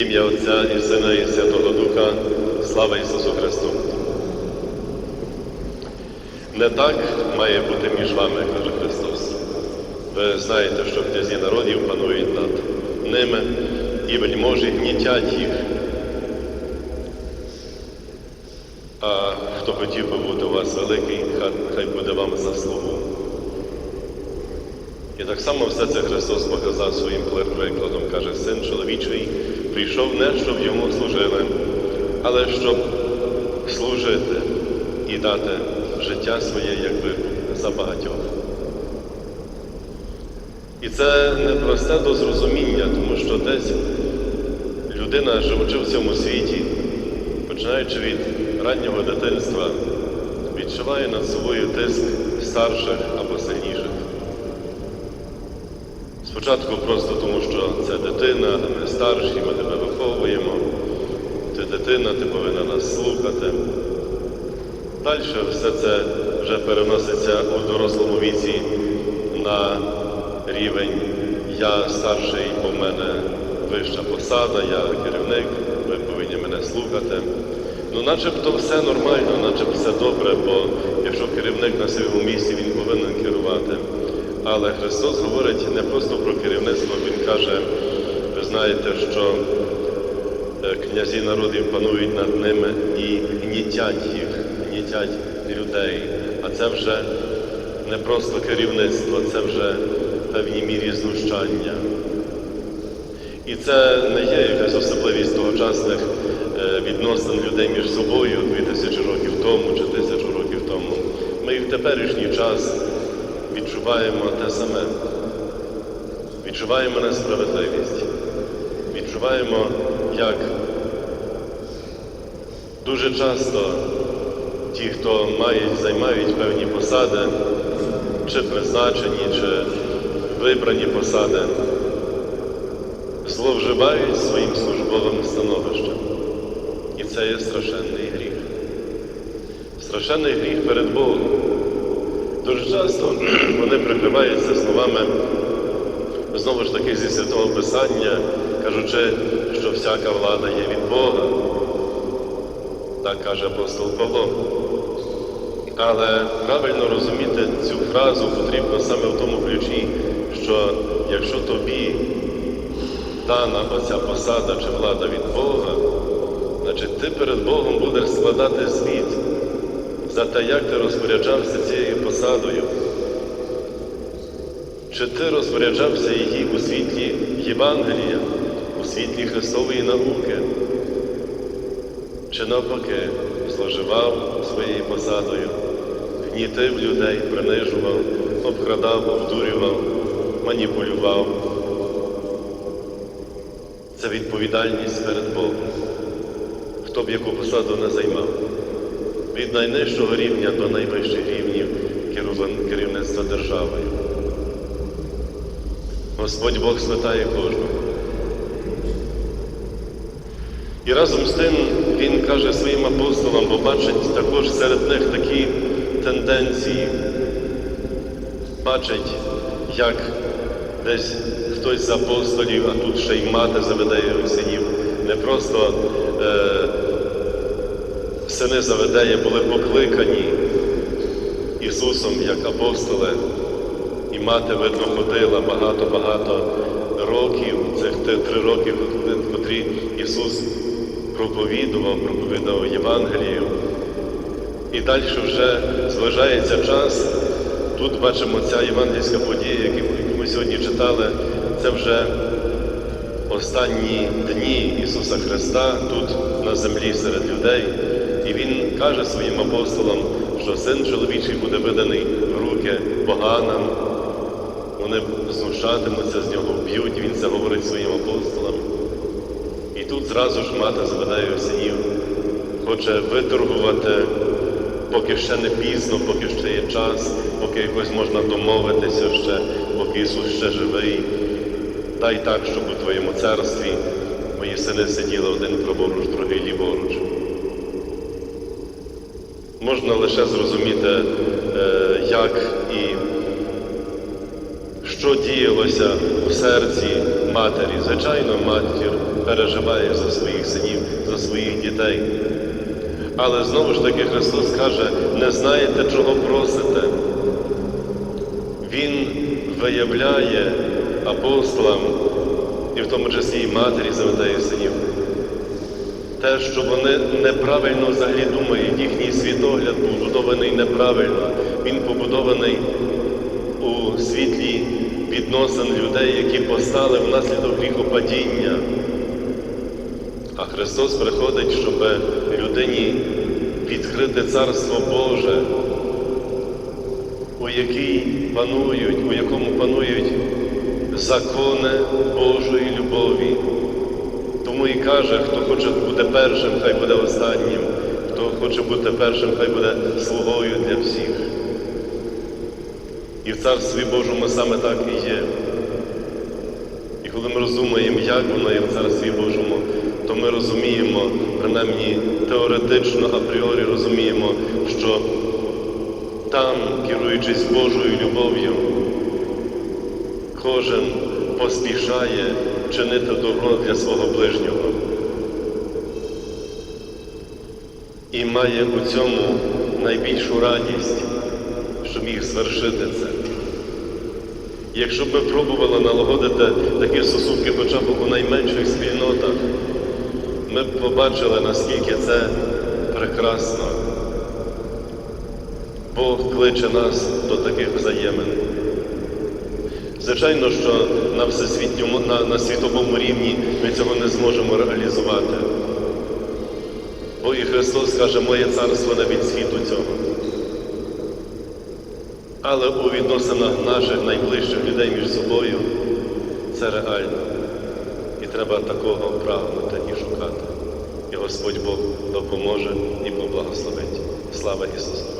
Ім'я Отця і Сина і Святого Духа, слава Ісусу Христу. Не так має бути між вами, каже Христос. Ви знаєте, що князі народів панують над ними, і вельможі гнітять їх. А хто хотів би бути у вас великий, хай- хай буде вам заслугу. І так само все це Христос показав своїм прикладом. Каже, син чоловічий прийшов не, щоб йому служили, але щоб служити і дати життя своє, якби за багатьох. І це непросте до зрозуміння, тому що десь людина, живучи в цьому світі, починаючи від раннього дитинства, відчуває над собою тиск старших або сильніших. Спочатку просто тому, що це дитина, ми старші, ми тебе виховуємо. Ти дитина, ти повинна нас слухати. Далі все це вже переноситься у дорослому віці на рівень я старший, бо в мене вища посада, я керівник, ви повинні мене слухати. Ну, начебто все нормально, начебто все добре, бо якщо керівник на своєму місці, він повинен керувати. Але Христос говорить не просто про керівництво, Він каже, ви знаєте, що е, князі народів панують над ними і гнітять їх, гнітять людей. А це вже не просто керівництво, це вже в певній мірі знущання. І це не є якась особливість тогочасних е, відносин людей між собою дві тисячі років тому чи тисячу років тому. Ми і в теперішній час відчуваємо те саме. Відчуваємо несправедливість. Відчуваємо, як дуже часто ті, хто мають, займають певні посади, чи призначені, чи вибрані посади, зловживають своїм службовим становищем. І це є страшенний гріх. Страшенний гріх перед Богом. Дуже часто вони прикриваються словами, знову ж таки, зі святого Писання, кажучи, що всяка влада є від Бога. Так каже апостол Павло. Але правильно розуміти цю фразу потрібно саме в тому ключі, що якщо тобі дана оця посада чи влада від Бога, значить ти перед Богом будеш складати звіт за те, як ти розпоряджався посадою. Чи ти розпоряджався її у світлі Євангелія, у світлі Христової науки? Чи навпаки зловживав своєю посадою, гнітив людей, принижував, обкрадав, обдурював, маніпулював? Це відповідальність перед Богом, хто б яку посаду не займав від найнижчого рівня до найвищих рівнів керівництва державою. Господь Бог святає кожного. І разом з тим Він каже своїм апостолам, бо бачить також серед них такі тенденції, бачить, як десь хтось з апостолів, а тут ще й мати Заведеєвих синів, не просто е, сини Заведея були покликані Ісусом як апостоли, і мати, видно, ходила багато-багато років, цих три роки, котрі Ісус проповідував, проповідував Євангелію. І далі вже зближається час. Тут бачимо ця євангельська подія, яку ми сьогодні читали, це вже останні дні Ісуса Христа тут на землі серед людей. І Він каже своїм апостолам, що син чоловічий буде виданий в руки поганам. Вони знущатимуться з нього, вб'ють, він це говорить своїм апостолам. І тут зразу ж мати Заведею синів хоче виторгувати, поки ще не пізно, поки ще є час, поки якось можна домовитися ще, поки Ісус ще живий. Дай так, щоб у Твоєму царстві мої сини сиділи один праворуч, другий ліворуч. Можна лише зрозуміти, е, як і що діялося у серці матері. Звичайно, матір переживає за своїх синів, за своїх дітей. Але знову ж таки Христос каже, не знаєте, чого просите. Він виявляє апостолам, і в тому числі і матері заведає синів, те, що вони неправильно взагалі думають, їхній світогляд побудований неправильно, він побудований у світлі відносин людей, які постали внаслідок гріхопадіння. А Христос приходить, щоб людині відкрити Царство Боже, у якій панують, у якому панують закони Божої любові. Каже, хто хоче бути першим, хай буде останнім, хто хоче бути першим, хай буде слугою для всіх. І в Царстві Божому саме так і є. І коли ми розуміємо, як воно є в Царстві Божому, то ми розуміємо, принаймні теоретично, апріорі розуміємо, що там, керуючись Божою любов'ю, кожен поспішає чинити добро для свого ближнього. І має у цьому найбільшу радість, що міг звершити це. Якщо б ми пробували налагодити такі стосунки хоча б у найменших спільнотах, ми б побачили, наскільки це прекрасно. Бог кличе нас до таких взаємин. Звичайно, що на всесвітньому, на, на світовому рівні ми цього не зможемо реалізувати. Бо і Христос каже, моє царство не від світу цього. Але у відносинах наших найближчих людей між собою це реально. І треба такого прагнути і шукати. І Господь Бог допоможе і поблагословить. Слава Ісусу!